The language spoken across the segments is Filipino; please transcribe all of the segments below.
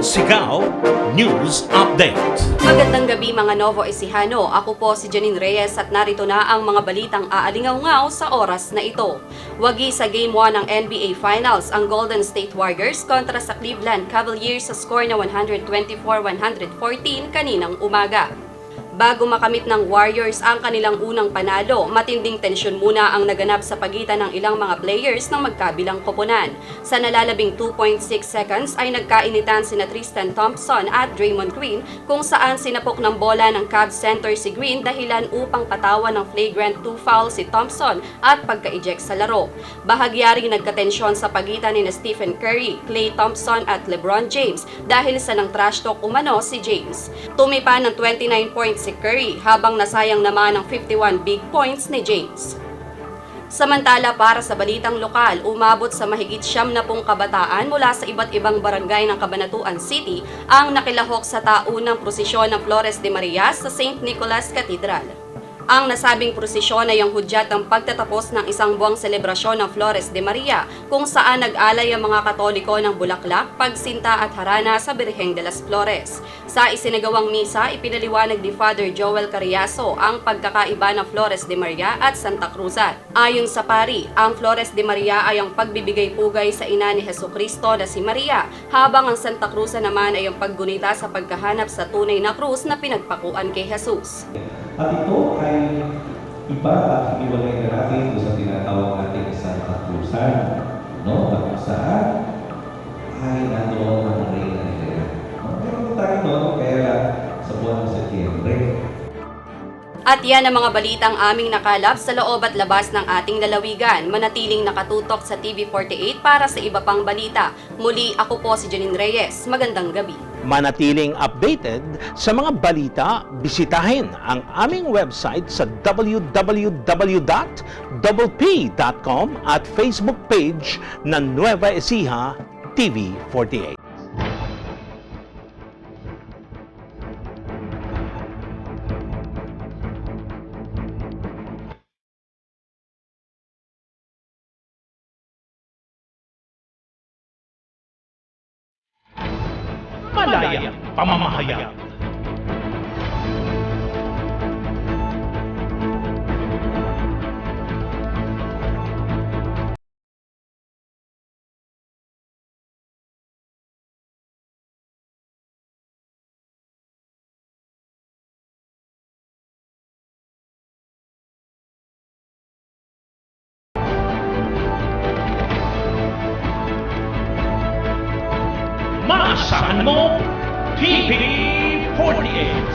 Sigaw News Update. Magandang gabi mga Novo Ecijano. Ako po si Janine Reyes at narito na ang mga balitang aalingaw sa oras na ito. Wagi sa Game 1 ng NBA Finals ang Golden State Warriors kontra sa Cleveland Cavaliers sa score na 124-114 kaninang umaga. Bago makamit ng Warriors ang kanilang unang panalo, matinding tensyon muna ang naganap sa pagitan ng ilang mga players ng magkabilang koponan. Sa nalalabing 2.6 seconds ay nagkainitan sina Tristan Thompson at Draymond Green kung saan sinapok ng bola ng Cavs center si Green dahilan upang patawan ng flagrant 2 foul si Thompson at pagka-eject sa laro. Bahagyaring nagkatensyon sa pagitan ni Stephen Curry, Klay Thompson at LeBron James dahil sa nang trash talk umano si James. Tumipa ng 29 points si Curry habang nasayang naman ng 51 big points ni James. Samantala para sa balitang lokal, umabot sa mahigit siyam na pong kabataan mula sa iba't ibang barangay ng Cabanatuan City ang nakilahok sa taunang prosesyon ng Flores de Maria sa St. Nicholas Cathedral. Ang nasabing prosesyon ay ang hudyat ng pagtatapos ng isang buwang selebrasyon ng Flores de Maria kung saan nag-alay ang mga katoliko ng bulaklak, pagsinta at harana sa Birheng de las Flores. Sa isinagawang misa, ipinaliwanag ni Father Joel Carriazo ang pagkakaiba ng Flores de Maria at Santa Cruzan. Ayon sa pari, ang Flores de Maria ay ang pagbibigay pugay sa ina ni Heso Kristo na si Maria, habang ang Santa Cruzan naman ay ang paggunita sa pagkahanap sa tunay na krus na pinagpakuan kay Jesus. At ito ay iba at hiniwalay na natin sa tinatawag natin sa katlusan. At yan ang mga balitang aming nakalap sa loob at labas ng ating lalawigan. Manatiling nakatutok sa TV48 para sa iba pang balita. Muli ako po si Janine Reyes. Magandang gabi. Manatiling updated sa mga balita, bisitahin ang aming website sa www.doublepay.com at Facebook page ng Nueva Ecija TV48. Amama Hayat. Masa mo TV48.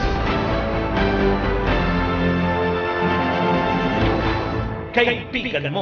Kaibigan mo.